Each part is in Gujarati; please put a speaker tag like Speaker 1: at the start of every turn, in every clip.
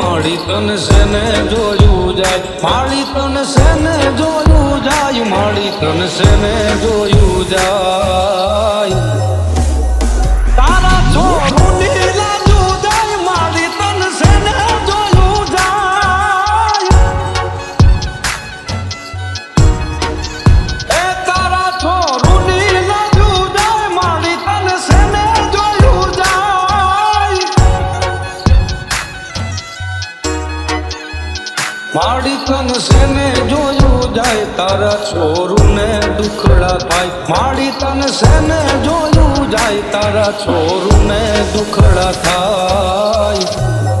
Speaker 1: તન સેને જોયું જાય માળી તન સેને જોયું જાય માળી તન સેને જોયું જાય. છોરુને દુખડા થાય માળી તન સેને જોયું જાય? તારા છોરુને દુખડા થાય.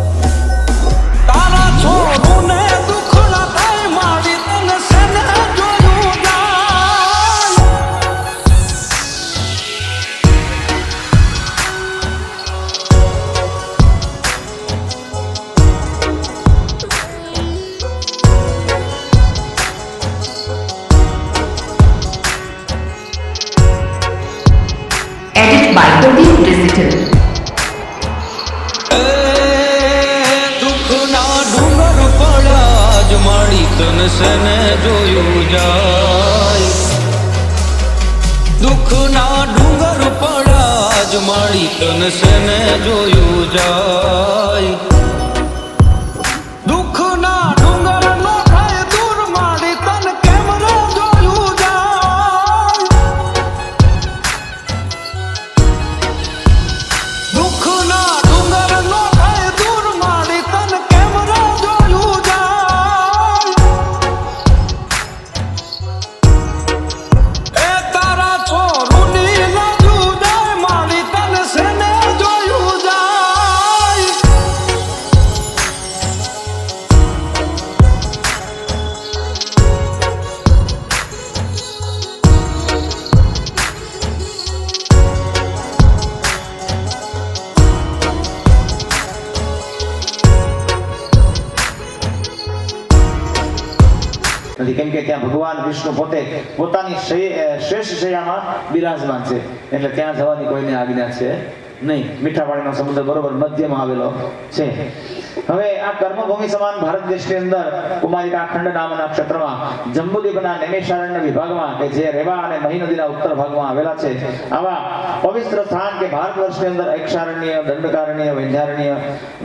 Speaker 2: નથી કેમ કે ત્યાં ભગવાન વિષ્ણુ પોતે પોતાની શ્રે- શ્રેષ્ઠ શૈયામાં બિરાજમાન છે. એટલે ત્યાં જવાની કોઈને આજ્ઞા છે નહીં. મીઠા પાણીનો સમુદ્ર બરોબર મધ્યમાં આવેલો છે. હવે આ કર્મભૂમિ સમાન ભારત દેશની અંદર કુમારિકા અખંડ નામના ક્ષેત્રમાં જંબુદ્વીપના નૈમિષારણ્ય વિભાગમાં કે જે રેવા અને મહી નદીના ઉત્તર ભાગમાં આવેલા છે, આવા પવિત્ર સ્થાન કે ભારત વર્ષની અંદર ઐક્ષારણ્ય, દંડકારણ્ય, વૈધારણ્ય,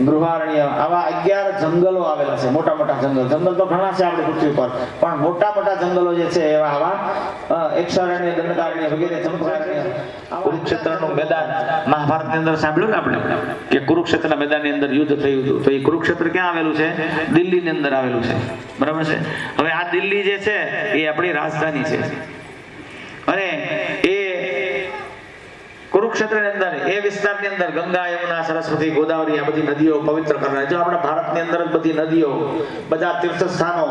Speaker 2: ગૃહારણ્ય, આવા અગિયાર જંગલો આવેલા છે, મોટા મોટા જંગલ. જંગલ તો ઘણા છે આપણી પૃથ્વી પર પણ મોટા મોટા જંગલો જે છે એવા આવા ઐક્ષારણ્ય, દંડકારણ્ય વગેરે જંગલારણ્ય કુરુક્ષેત્રનું મેદાન મહાભારતની અંદર સાંભળ્યું ને આપણે? કે કુરુક્ષેત્રના મેદાનની અંદર યુદ્ધ થયું હતું, તો એ કુરુક્ષેત્ર ક્યાં આવેલું છે? દિલ્હીની અંદર આવેલું છે. બરાબર છે? હવે આ દિલ્હી જે છે, એ આપણી રાજધાની છે. અને એ કુરુક્ષેત્રની અંદર, એ વિસ્તારની અંદર ગંગા, યમુના, સરસ્વતી, ગોદાવરી, આ બધી નદીઓ પવિત્ર કરનાર જો આપણા ભારતની અંદર બધી નદીઓ, બધા તીર્થ સ્થાનો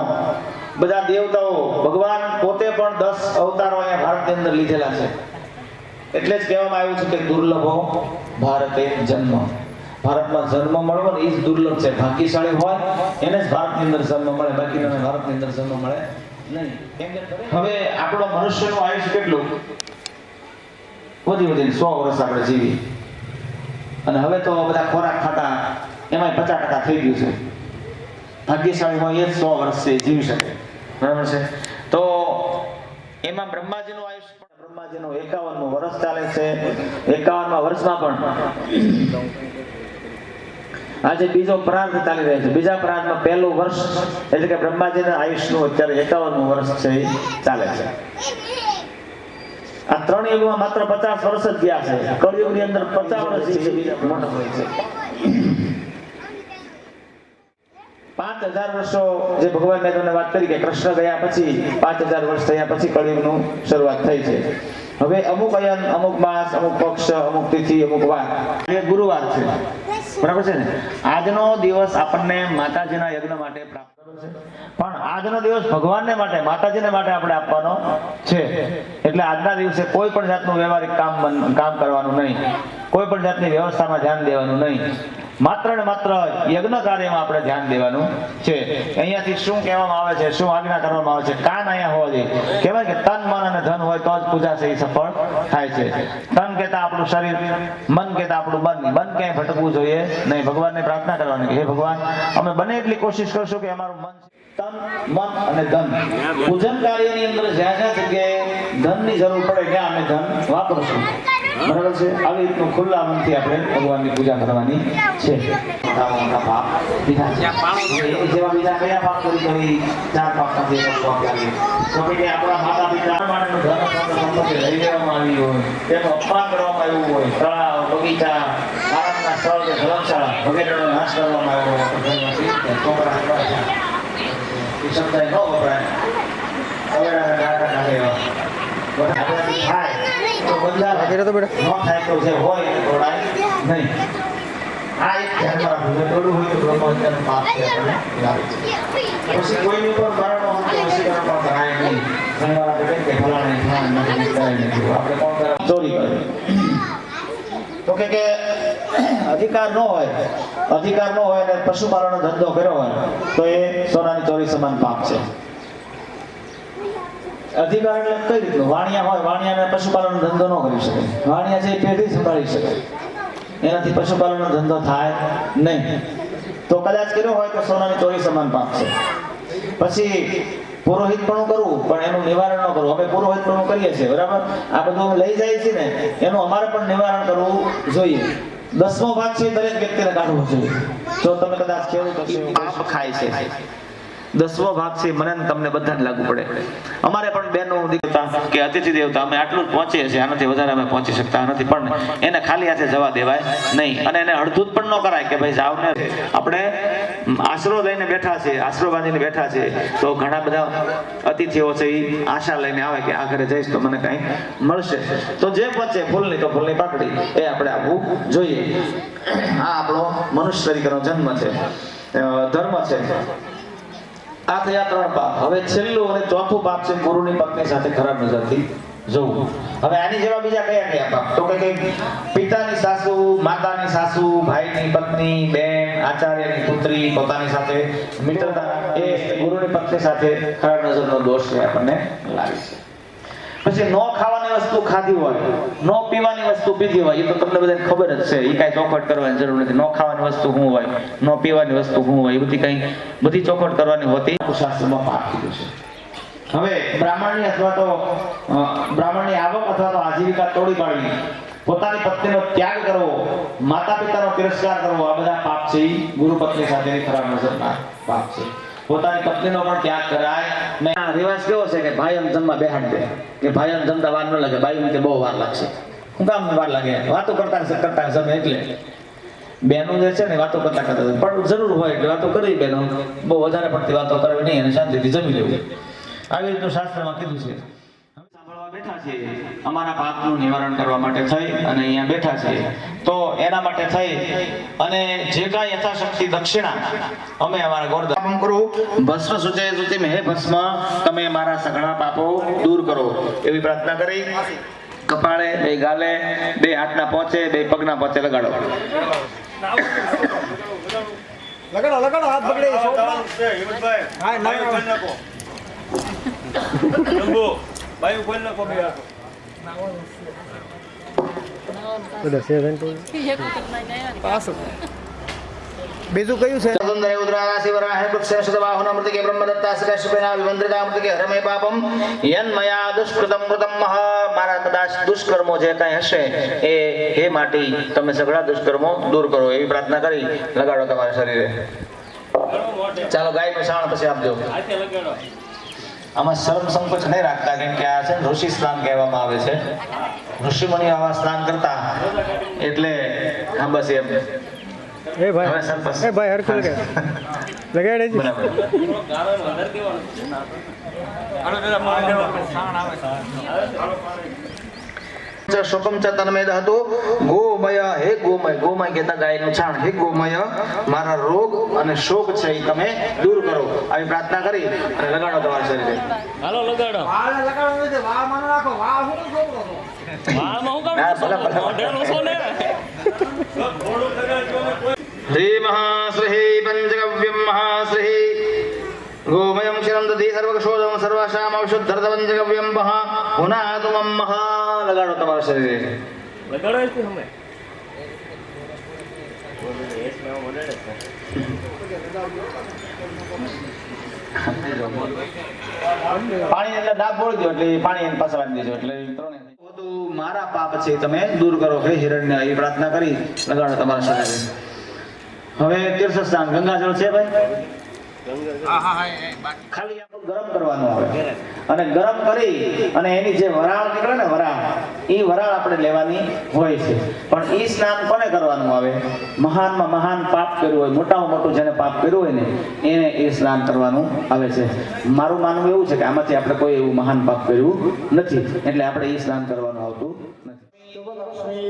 Speaker 2: બધા દેવતાઓ, ભગવાન પોતે પણ દસ અવતારો અહીંયા ભારતની અંદર લીધેલા છે. એટલે જ કહેવામાં આવ્યું છે કે દુર્લભો ભારતે જન્મ. ભારતમાં જન્મ મળવો ને એ જ દુર્લભ છે. ભાગ્યશાળી હોય, એને જ ભારતની અંદર જન્મ મળે. બાકીના ભારતની અંદર જન્મ મળે નહીં. હવે આપણો મનુષ્યનું આયુષ્ય કેટલું? વધી વધીને સો વર્ષ આપણે જીવી અને હવે તો બધા ખોરાક ખાતા, એમાંય પચાસ ટકા થઈ ગયું છે. ભાગ્યશાળી હોય એ જ સો વર્ષ છે જીવી શકે. બરાબર છે? તો એમાં બ્રહ્માજીનું આયુષ્ય બ્રહ્માજીનું એકાવનમું વર્ષ ચાલે છે. એકાવનમાં વર્ષમાં પણ. આજે બીજો પ્રાર્થ ચાલી રહ્યો છે. બીજા પ્રાર્થમાં પહેલું વર્ષ એટલે કે બ્રહ્માજીના આયુષ્યનું અત્યારે એકાવનમું વર્ષ છે એ ચાલે છે. આ ત્રણ યુગમાં માત્ર પચાસ વર્ષ જ ગયા છે. કળયુગની અંદર પચાસ વર્ષ મોટા હોય છે. પાંચ હજાર વર્ષો જે ભગવાન મેં તમને વાત કરી કે કૃષ્ણ ગયા પછી, પાંચ હજાર વર્ષ થયા પછી કળિયુગનું શરૂઆત થઈ છે. હવે અમુક અયન, અમુક માસ, અમુક પક્ષ, અમુક તિથિ, અમુક વાર. એ ગુરુવાર છે. બરાબર છે ને? આજનો દિવસ આપણને માતાજીના યજ્ઞ માટે પ્રાપ્ત છે. પણ આજનો દિવસ ભગવાનને માટે, માતાજીને માટે આપણે આપવાનો છે. એટલે આજના દિવસે કોઈ પણ જાતનું વ્યવહારિક કામ કામ કરવાનું નહીં. કોઈ પણ જાતની વ્યવસ્થામાં ધ્યાન દેવાનું નહીં. માત્ર ને માત્ર યજ્ઞ કાર્યમાં આપણે ધ્યાન દેવાનું છે. અહીંયાથી શું કહેવામાં આવે છે, શું આજ્ઞા કરવામાં આવે છે? કાન અહીંયા હોવા જોઈએ. કહેવાય કે તન, મન અને ધન હોય તો જ પૂજા છે, એ સફળ થાય છે. તન કહેતા આપણું શરીર, મન કહેતા આપણું મન. મન ક્યાંય ભટકવું જોઈએ નહીં. ભગવાનને પ્રાર્થના કરવાની કે, હે ભગવાન, અમે બને એટલી કોશિશ કરશું કે અમારું મન તન, મન અને ધન. પૂજન કાર્યની અંદર જ્યાં જ્યાં જગ્યાએ ધનની જરૂર પડે, ત્યાં અમે ધન વાપરશું. બરાબર છે? આવી રીતનું ખુલ્લા મનથી આપણે ભગવાનની પૂજા કરવાની છે. મોટા મોટા પાપ બીજા જેવા બીજા કયા પાપ કરી કરી ચાર પાપ પાપ તો કે આપણા માતા પિતા માટેનું હોય. તેનું અપમાન કરવામાં આવ્યું હોય. તળાવ, બગીચા, આરામના સ્થળ કે નાશ કરવામાં આવ્યો હોય. છોકરા એ શબ્દ ન વપરાય. હવે થાય. તો બંધાય ન. થાય તો જે હોય તો નહીં. આ એક ધ્યાનમાં રાખવું જો તોડવું હોય તો બ્રહ્મહત્યાનું પાપ છે. પછી કોઈનું પણ મરણનો હંતો વશીકરણ પણ કરાય નહીં. ઘણીવાર આપણે કે ફલાણે ફલાણે નથી વિસ્તારે નથી. આપણે કોણ કરે? ચોરી કરે. તો કે કે અધિકાર ન હોય અધિકાર ન હોય અને પશુપાલનનો ધંધો કર્યો હોય તો એ સોનાની ચોરી સમાન પાપ છે. અધિકાર એટલે કઈ રીતનું વાણિયા હોય, વાણિયાને પશુપાલનનો ધંધો ન કરી શકે. વાણિયા છે એ પેઢી સંભાળી શકે. એનાથી પશુપાલનનો ધંધો થાય નહીં. તો કદાચ કર્યો હોય તો સોનાની ચોરી સમાન પાક છે. પછી પણ કરવું, પણ એનું નિવારણ ન કરવું. અમે પણ કરીએ છીએ, બરાબર? આ બધું લઈ જાય છે ને, એનું અમારે પણ નિવારણ કરવું જોઈએ. દસમો ભાગ છે દરેક વ્યક્તિને કાઢવો જોઈએ. જો તમે કદાચ ખેડૂત પાપ ખાય છે. દસમો ભાગ છે, મને તમને બધાને લાગુ પડે. અમારે પણ બેનો દેવતા કે અતિથિ દેવતા, અમે આટલું જ પહોંચીએ છીએ, આનાથી વધારે અમે પહોંચી શકતા નથી, પણ એને ખાલી હાથે જવા દેવાય નહીં. અને એને અડધું પણ ન કરાય કે ભાઈ જાવ ને. આપણે આશરો લઈને બેઠા છે આશરો બાંધીને બેઠા છે તો ઘણા બધા અતિથિઓ છે એ આશા લઈને આવે કે આ ઘરે જઈશ તો મને કાંઈ મળશે. તો જે પહોંચે, ફૂલની તો ફૂલની પાકડી, એ આપણે આપવું જોઈએ. આ આપણો મનુષ્ય તરીકેનો જન્મ છે. ધર્મ છે. આ થયા ત્રણ પાપ. હવે છેલ્લું અને ચોથું પાપ છે, ગુરુની પત્ની સાથે ખરાબ નજરથી જવું. હવે આની જેવા બીજા કયા કયા પાપ? તો કે પિતાની સાસુ, માતાની સાસુ, ભાઈની પત્ની, બેન, આચાર્યની પુત્રી, પોતાની સાથે મિત્રતા. એ ગુરુની પત્ની સાથે ખરાબ નજરનો દોષ આપણને લાગે છે. પછી ન ખાવાની વસ્તુ ખાધી હોય, ન પીવાની વસ્તુ પીધી હોય, એ તો તમને બધાને ખબર જ છે. એ કાંઈ ચોખવટ કરવાની જરૂર નથી. ન ખાવાની વસ્તુ શું હોય, ન પીવાની વસ્તુ શું હોય, એ બધી કંઈ બધી ચોખવટ કરવાની હોતી. શાસ્ત્રમાં પાપ કીધું છે. હવે બ્રાહ્મણની અથવા તો બ્રાહ્મણની આવક અથવા તો આજીવિકા તોડી પાડવી. પોતાની પત્નીનો ત્યાગ કરવો માતા પિતાનો તિરસ્કાર કરવો, આ બધા પાપ છે ગુરુ પત્ની સાથેની ખરાબ નજરના પાપ છે. પોતાની પત્નીનો પણ ત્યાગ કરાય નહીં આ રિવાજ કેવો છે કે ભાઈ જમવા બેહાડ દે, કે ભાઈ જમતા વાર ન લાગે, ભાઈ કે બહુ વાર લાગશે. હું કામ વાર લાગે? વાતો કરતા કરતા જમે એટલે. બેનો જે છે ને વાતો કરતા કરતા પણ જરૂર હોય એટલે વાતો કરી બેનો બહુ વધારે પડતી વાતો કરવી નહીં અને શાંતિથી જમી લેવું. આવી રીતનું શાસ્ત્રમાં કીધું છે. બેઠા છીએ અમારા પાપનું નિવારણ કરવા માટે થઈ અને અહીંયા બેઠા છીએ તો એના માટે થઈ અને જે કાંઈ યથાશક્તિ દક્ષિણા અમે અમારા ગોરદાન કરું. ભસ્મ સુચે સુચિ હે ભસ્મ તમે મારા સઘળા પાપો દૂર કરો. એવી પ્રાર્થના કરી. કપાળે બે ગાલે બે હાથના પહોંચે બે પગના પહોંચે લગાડો.
Speaker 3: લગાડો લગાડો હાથ પકડી હા ના પાછું બીજું કયું છે
Speaker 2: સુંદરે ઉદ્રાસી વરાહે વૃક્ષે સદવાહુન અમૃતિકે બ્રહ્મદત્તા સદાશિવેના વિવંદ્રિતા અમૃતિકે હરમે પાપમ યન્મયા દુષ્કૃતમ કૃતમ મહ મારા કદાચ દુષ્કર્મો જે કાંઈ હશે એ હે માટી તમે સગળા દુષ્કર્મો દૂર કરો એવી પ્રાર્થના કરી લગાડો તમારા શરીરે ચાલો ગાયનું પછી આપજો આમાં શરમ સંકોચ નહીં રાખતા કેમ કે આ છે ઋષિ સ્નાન કહેવામાં આવે છે. ઋષિમુનિ આવા સ્નાન કરતા એટલે હા બસ એમ.
Speaker 3: એ ભાઈ. એ ભાઈ હરખું લગાડ લગાડે છે.
Speaker 2: બરાબર. ચ શોકમ ચ તન્મેદ હતો ગોમય હે ગોમય ગોમય કહેતા ગાયનું છાણ હે ગોમય મારા રોગ અને શોક છે એ તમે દૂર કરો આવી પ્રાર્થના કરી અને લગાડો તમારા શરીરે
Speaker 4: હાલો લગાડો વાળમાં હું કામ
Speaker 2: ના, ભલે, ભલે.
Speaker 4: મોઢેનું છો ને
Speaker 2: श्रीमहाश्रीः पञ्चगव्यं महाश्रीः गोमयं क्षीरं दधि सर्वक्षोदं सर्वाशाम् औषधर्तपञ्चगव्यं महा पुनातु मम મહા લગાડો તમારા શરીરે.
Speaker 4: લગાડો છે અમે.
Speaker 2: પાણી અંદર ડાબ બોળી દો એટલે એ પાણી એની પાસે વાળી દેજો. એટલે ત્રણે મારા પાપ છે તમે દૂર કરો. હે હિરણ્ય એ પ્રાર્થના કરી લગાડો તમારા શરીરે. હવે તીર્થ સ્થાન ગંગાજળ છે ભાઈ? ખાલી આપણું ગરમ કરવાનું આવે. અને ગરમ કરી અને એની જે વરાળ નીકળે ને વરાળ એ વરાળ આપણે લેવાની હોય છે. પણ એ સ્નાન કોને કરવાનું આવે? મહાનમાં મહાન પાપ કર્યું હોય મોટામાં મોટું જેને પાપ કર્યું હોય ને એને એ સ્નાન કરવાનું આવે છે. મારું માનવું એવું છે કે આમાંથી આપણે કોઈ એવું મહાન પાપ કર્યું નથી. એટલે આપણે એ સ્નાન કરવાનું આવતું નથી.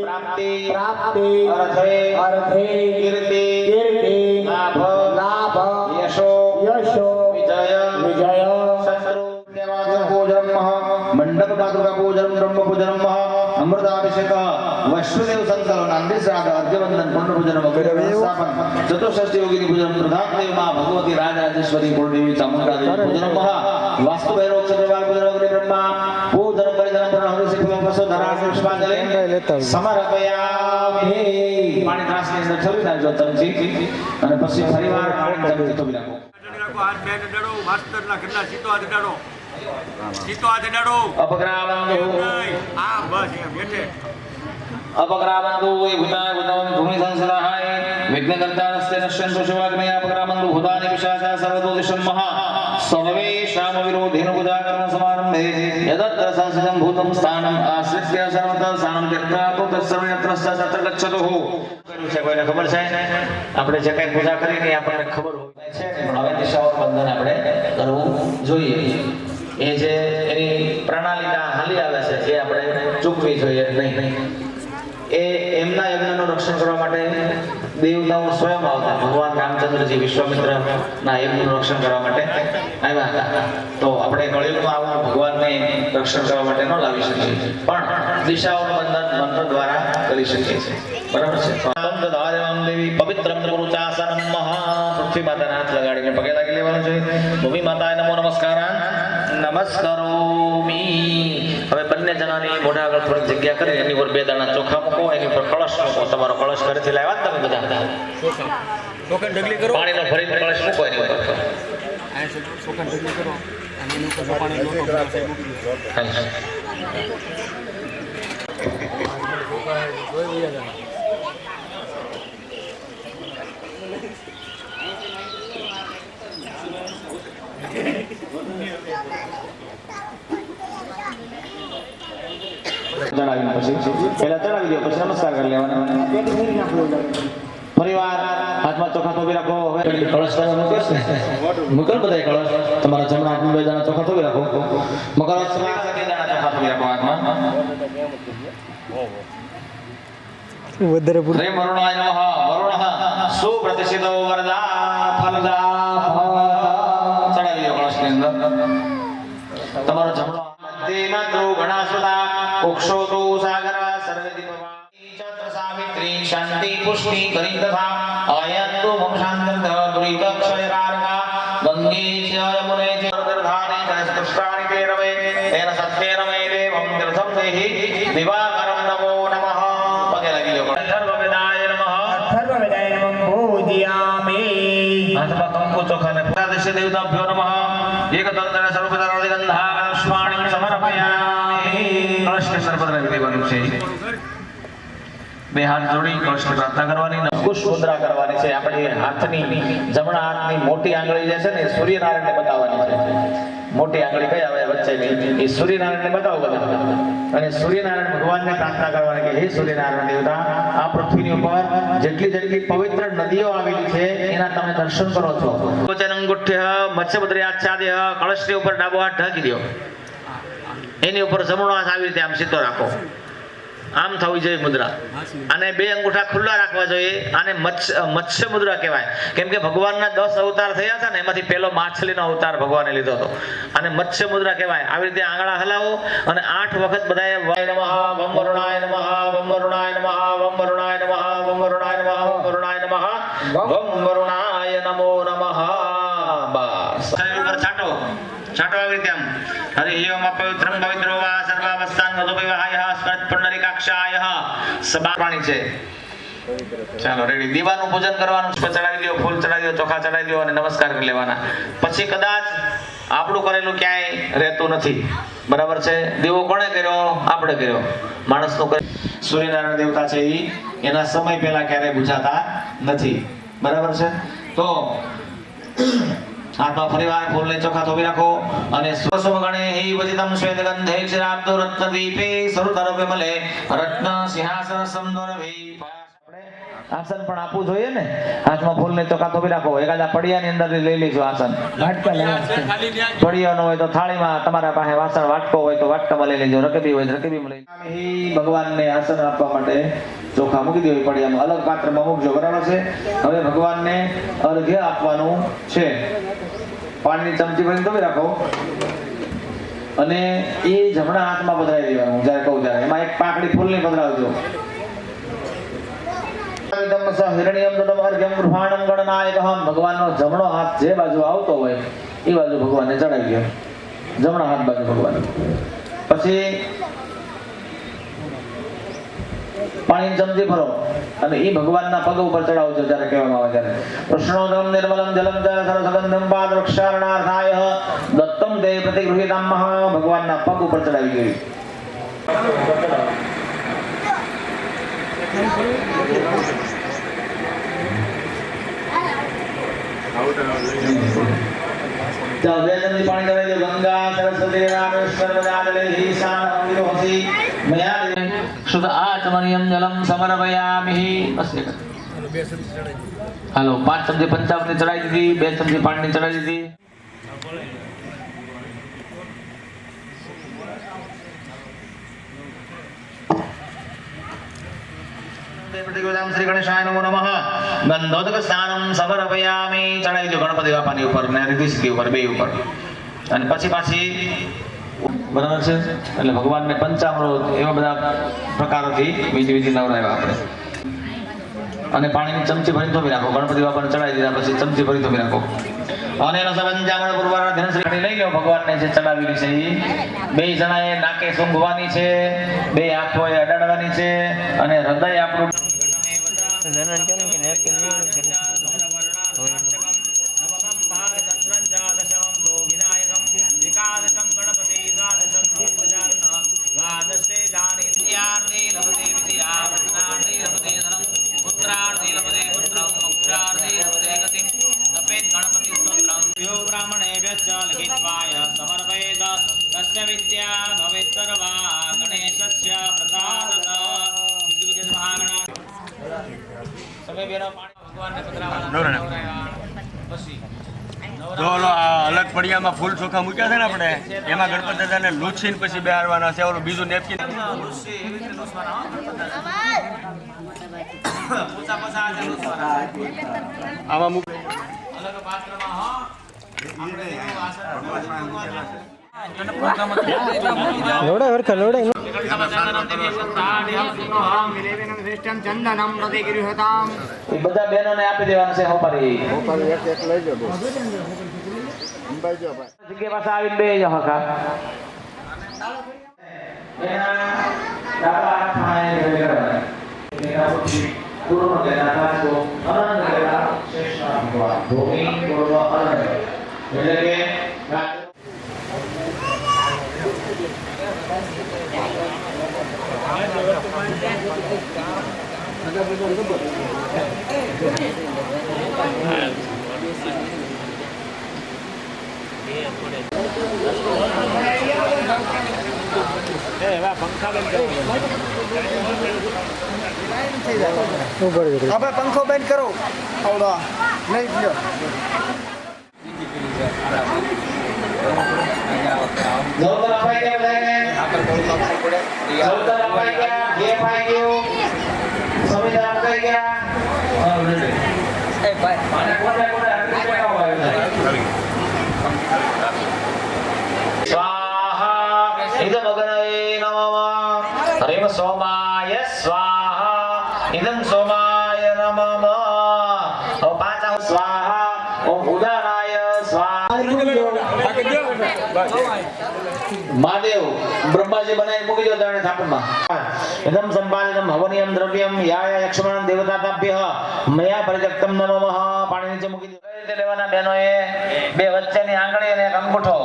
Speaker 2: પ્રાપ્તિ
Speaker 3: પ્રાપ્તિ
Speaker 2: અર્થે
Speaker 3: અર્થે
Speaker 2: કીર્તિ
Speaker 3: કીર્તિ
Speaker 2: લાભ
Speaker 3: લાભ
Speaker 2: ભગવતી ચામુંડાદેવી પૂજનમ વાસ્તુ ભૈરવ ચક્રવાળ પૂજનમ અગ્નિ બ્રહ્મા પૂજનમ પરિજનમ પ્रणવ સિદ્ધ વસો ધરા પુષ્પાંજલિ સમર્પયામિ પાણી ત્રાસની અંદર છરી નાખજો તમથી અને પછી ફરીવાર પાણી નાખો
Speaker 5: રાખો હાથ બે ડડો માસ્તરના કેટલા સીતો હાથ ડડો સીતો હાથ ડડો
Speaker 2: અપગ્રામંતુ
Speaker 5: હા બસ એમ બેઠે
Speaker 2: અપગ્રામંતુ એ ભૂતાય ભૂતાય ભૂમિ સંસરાહાય વિઘ્નકર્તારસ્તે નશ્યંતુ શિવાગ્નય અપગ્રામંતુ ભૂતાનિ પિશાચા સર્વતો દિશમ મહા. સર્વેષામ વિરોધેન બુધાકર્મ સમારંભે યદત્ર સંસદમ ભૂતમ સ્થાનમ આશ્રિત્ય સર્વત સ્થાનમ ત્યક્તા તો તત્સર્વે અત્ર તત્ર ગચ્છતુ કર્યું છે કોઈને ખબર છે આપણે જે કઈ પૂજા કરી ને આપણને ખબર હોય છે પણ હવે દિશાઓ બંધન આપણે કરવું જોઈએ એ જે એની પ્રણાલિકા હાલી આવે છે એ આપણે ચૂકવી જોઈએ નહીં એ એમના યજ્ઞનું રક્ષણ કરવા માટે દેવતાઓ સ્વયં આવતા. ભગવાન રામચંદ્રજી વિશ્વામિત્ર ના યજ્ઞનું રક્ષણ કરવા માટે આવ્યા હતા. તો આપણે કળિયુગમાં આવું ભગવાનને રક્ષણ કરવા માટે ન લાવી શકીએ. પણ દિશાઓનું બંધન મંત્ર દ્વારા કરી શકીએ છીએ. બરાબર છે? મહા પૃથ્વી માતાના હાથ લગાડીને પગે લાગી લેવાનું છે. ભૂમિ માતાએ નમો નમસ્કારાન નમસ્કારોમી હવે બંને જણાની મોઢા આગળ થોડીક જગ્યા કરી એની ઉપર બે દાણા ચોખા મૂકો એની ઉપર કળશ મૂકો તમારો કળશ ઘરેથી લાવ્યા તમે બધા પાણીનો ભરીને કળશ મૂકો એની ઉપર
Speaker 5: ઢગલી કરો અને એની ઉપર પાણી લોટો બધા સાહેબ મૂકી દો.
Speaker 2: હા. ચોખા રાખો હવે કળશ છે ને ને કળશ તમારા જમણા હાથમાં બે દાણા ચોખા થોભી રાખો મકર ચોખા થોભી રાખો હાથમાં
Speaker 3: વધારે
Speaker 2: હરે વરુણાય નમઃ વરુણઃ સુપ્રતિષ્ઠિતો ચડાવી દો કળશની અંદર તમારો જમણો મધ્યમાં તો ગણાસુતા ઉક્ષોતો સાગર સર્વે દીપવા ચત્ર સાવિત્રી શાંતિ પુષ્ટિ કરી તથા અયંતુ શાંતમ દુરિત ક્ષયકારકા ગંગે ચ યમુને ચ બે હાથ જોડી કૃષ્ણ પ્રાર્થના કરવાની કુશ મુદ્રા કરવાની છે. આપણી હાથની, જમણા હાથની મોટી આંગળી જે છે ને સૂર્યનારાયણને બતાવવાની છે. મોટી આંગળી કઈ આવે વચ્ચેની? એ સૂર્યનારાયણને બતાવો બધા અને સૂર્યનારાયણ ભગવાનને પ્રાર્થના કરવાની કે, હે સૂર્યનારાયણ દેવતા, આ પૃથ્વીની ઉપર જેટલી જેટલી પવિત્ર નદીઓ આવેલી છે, એના તમે દર્શન કરો છો. વચન અંગુઠ્ય મત્સ્યપુત્રી આચ્છાદ્ય કળશની ઉપર ડાબો હાથ ઢાંકી દો. એની ઉપર જમણો હાથ આવી રીતે આમ સીધો રાખો. આમ થવી જોઈએ મુદ્રા. અને બે અંગૂઠા ખુલ્લા રાખવા જોઈએ આને મત્સ્ય મુદ્રા કહેવાય. કેમ કે ભગવાનના દસ અવતાર થયા હતા ને, એમાંથી પહેલો માછલીનો અવતાર ભગવાને લીધો હતો. અને મત્સ્ય મુદ્રા કહેવાય. આવી રીતે આંગળા હલાવો અને આઠ વખત બધાએ વાય નમઃ વમ વરુણાય નમઃ વમ વરુણાય નમઃ વમ વરુણાય નમઃ વમ વરુણાય નમઃ વમ નમઃ વમ નમો નમઃ, બસ. ઉપર છાંટો રીતે આમ હરિ ઓમ પવિત્રમ પવિત્રો વા સર્વાવસ્થાન સ્મૃત પુંડરીકાક્ષાય સબા છે ચાલો રેડી દીવાનું પૂજન કરવાનું ચડાવી દો ફૂલ ચડાવી દો ચોખા ચડાવી દો અને નમસ્કાર કરી લેવાના. પછી કદાચ આપણું કરેલું ક્યાંય રહેતું નથી. બરાબર છે? દીવો કોણે કર્યો? આપણે કર્યો. માણસનો કરે સૂર્યનારાયણ દેવતા છે એ એના સમય પહેલા ક્યારેય બુઝાતા નથી. બરાબર છે? તો હાથમાં ફરીવાર ફૂલને ચોખા ધોવી રાખો અને સ્વસ્વ ગણે હે વજિતમ શ્વેત ગંધે ક્ષીરાબ્દો રત્ન દીપે સરુતર વિમલે રત્ન સિંહાસન સમદોર આસન પણ આપવું જોઈએ ને. હાથમાં ફૂલને ચોખા ધોવી રાખો એકાદા પડિયાની અંદર લઈ લેજો આસન.
Speaker 3: પડિયા.
Speaker 2: પડિયો ન હોય તો થાળીમાં તમારા પાસે વાસણ વાટકો હોય તો વાટકામાં લઈ લેજો. રકેબી હોય રકેબી લઈ ભગવાનને આસન આપવા માટે ચોખા મૂકી દેવી પડિયામાં અલગ પાત્રમાં મૂકજો. બરાબર છે? હવે ભગવાનને અર્ઘ્ય આપવાનું છે. પાણીની ચમચી ભરીને તમે રાખો. અને એ જમણા હાથમાં પધરાવી દેવાનું, જ્યારે કહું ત્યારે. એમાં એક પાકડી ફૂલની પધરાવજો. ભગવાનનો જમણો હાથ જે બાજુ આવતો હોય, એ બાજુ ભગવાનને ચડાવી દો. જમણા હાથ બાજુ ભગવાન પછી પાણી ચમચી ભરો અને એ ભગવાનના પગ ઉપર ચડાવો છો જ્યારે કહેવામાં આવે ત્યારે. કૃષ્ણોદમ નિર્મલમ જલમ જલ સરસગંધમ પાદ વૃક્ષારણાર્થાય દત્તમ દે પ્રતિગૃહિતામ મહા. ભગવાનના પગ ઉપર ચડાવી ગઈ જાઓ પાણી ચડાવી ગંગા, સરસ્વતી, રામેશ્વર નર્મદે ઈશાન વિરોહસી મયા શુદ્ધ આચમનિયમ જલમ સમર્પયામિ. બસ એક હાલો, પાંચ ચમચી પંચાવની ચડાવી દીધી, બે ચમચી પાણીની ચડાવી દીધી. શ્રી ગણેશાય નમો ગણપતિ બાપાની ઉપર ને રિદ્ધિ ઉપર, બે ઉપર. અને પછી પાછી બરાબર છે? એટલે ભગવાનને પંચામૃત એવા બધા પ્રકારોથી બીજી બીજી નવરાવ્યા આપણે. અને પાણીની ચમચી ભરી ધોમી રાખો. ગણપતિ બાપાને ચડાવી દીધા પછી ચમચી ભરી ધોમી રાખો. અને એનો સંબંધામણ પુરવાર ધનશ્રી લઈ લો. ભગવાનને જે ચડાવેલી છે એ બે જણાએ નાકે સૂંઘવાની છે, બે આંખોએ અડાડવાની છે, અને હૃદય આપણું
Speaker 6: તસ્ય વિદ્યા ભવેत् સર્વા ગણેશસ્ય પ્રસાદતઃ. સિદ્ધિ મહાગણા તમે બેનો પાણી ભગવાનને પધરાવવાના પછી.
Speaker 5: ઓલો આ અલગ પડિયામાં ફૂલ ચોખા મૂક્યા છે ને આપણે. એમાં ગણપતિ દાદાને લૂછીને પછી બેહારવાના છે. ઓલું બીજું નેપકિન.
Speaker 6: પોચા લુસવાના, હો. પૂછા પૂછા
Speaker 5: આમાં મૂક
Speaker 6: અલગ પાત્રમાં, હો. આપણે
Speaker 3: લોડે લોડે
Speaker 2: બધા બહેનોને આપી દેવાનું છે હોપારી જગ્યા પાસે આવીને બે જાઓ હકા એના ડાબા હાથમાં પૂર્વ તેના પાછો અનંત કરેલા શ્રેષ્ઠ ભગવાન ભૂમિ પૂર્વ અનંત એટલે કે
Speaker 3: ઉપર હવે પંખો બંધ કરો આવડો નહીં ગયો
Speaker 2: જવતર અપાઈ ગયા બધાને જવતર અપાઈ ગયા ગેપ આવી ગયો સંવિધાન અપાઈ ગયા હા, ready. અને કોને કોને ఇదమగనయే నమః. హరిమ సోమాయ స్వాహ. ఇదం సోమాయ నమః. ఓ મહાદેવ બ્રહ્માજી બનાવી મૂકી દો તાણે ઇદમ સંપાદિતમ હવનિયમ દ્રવ્યમ યા યા યક્ષમાન દેવતાતાભ્ય મયા પરિજક્તમ નમઃ પાણી નીચે મૂકી દો કઈ રીતે લેવાના બે વચ્ચેની આંગળી અને એક અંગૂઠો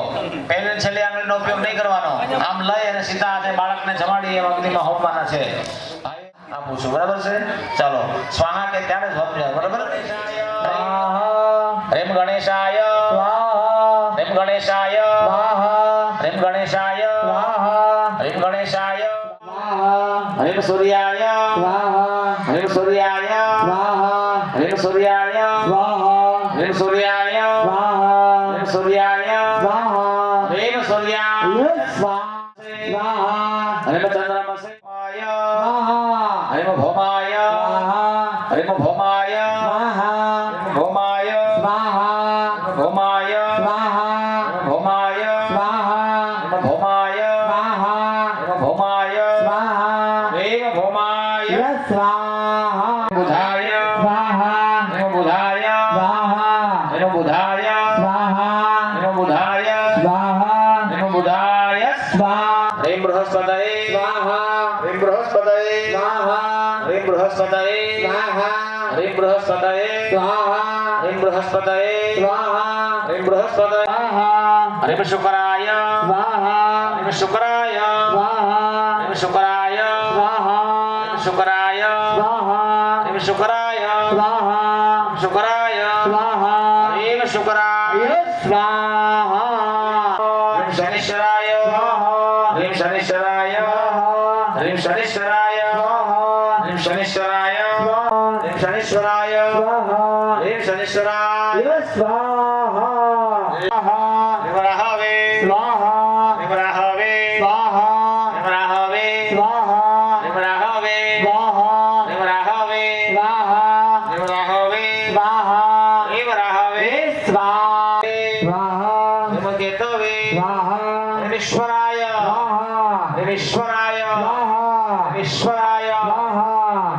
Speaker 2: પહેલી છેલ્લી આંગળીનો ઉપયોગ નહીં કરવાનો આમ લઈ અને સીધા હાથે બાળકને જમાડી એ અગ્નિમાં હોમવાના છે આપું છું બરાબર છે ચાલો સ્વાહા કે ત્યારે જ હોમ બરાબર રેમ ગણેશાય રેમ ગણેશાય રેમ ગણેશાય રેમ ગણેશાય રેમ સૂર્યાય રેમ સૂર્યાય રેમ સૂર્યાય રેમ સૂર્યાય રેમ સૂર્યાય રેમ સૂર્યાય રેમ ચંદ્રમસે રેમ ભૌમાય રેમ ભૌમાય રેમ શુક્રાય રેમ શુક્રાય રેમ શુક્રાય રેમ શુક્રાય રેમ શુક્રાય શુક્રાય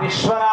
Speaker 2: રેમ